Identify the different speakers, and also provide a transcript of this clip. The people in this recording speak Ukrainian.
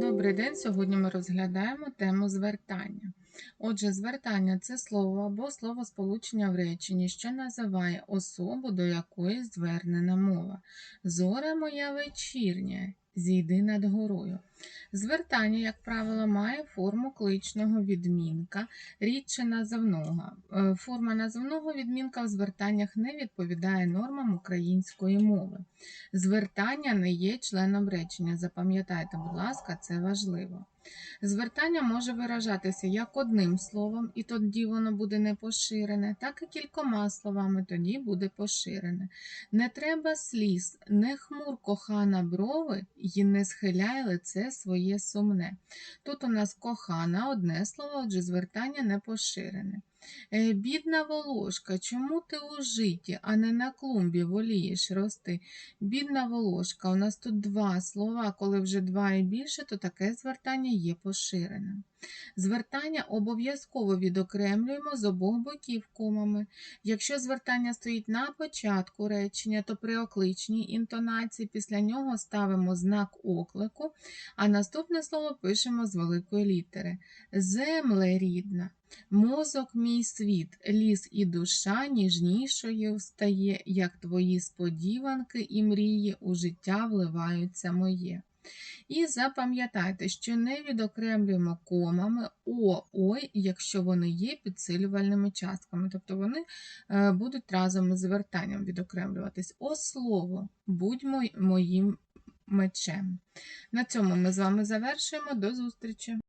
Speaker 1: Добрий день. Сьогодні ми розглядаємо тему звертання. Отже, звертання це слово або словосполучення в реченні, що називає особу, до якої звернена мова. Зоре моя вечірня, зійди над горою. Звертання, як правило, має форму кличного відмінка, рідше називного. Е, Форма називного відмінка в звертаннях не відповідає нормам української мови. Звертання не є членом речення. Запам'ятайте, будь ласка, це важливо. Звертання може виражатися як одним словом, і тоді воно буде не поширене, так і кількома словами, тоді буде поширене. Не треба сліз, не хмур кохана брови, і не схиляй лице своє сумне. Тут у нас кохана одне слово, отже, звертання не поширене. Е, Бідна волошка, чому ти у житті, а не на клумбі волієш рости? Бідна волошка, у нас тут два слова, коли вже два і більше, то таке звертання є поширеним. Звертання обов'язково відокремлюємо з обох боків комами. Якщо звертання стоїть на початку речення, то при окличній інтонації після нього ставимо знак оклику, а наступне слово пишемо з великої літери. Земле рідна. Мозок мій світ, ліс і душа ніжнішою стає, як твої сподіванки і мрії у життя вливаються моє. І запам'ятайте, що не відокремлюємо комами о, ой, якщо вони є підсилювальними частками, тобто вони е, будуть разом із звертанням відокремлюватись. О слово, будь моїм мечем. На цьому ми з вами завершуємо. До зустрічі!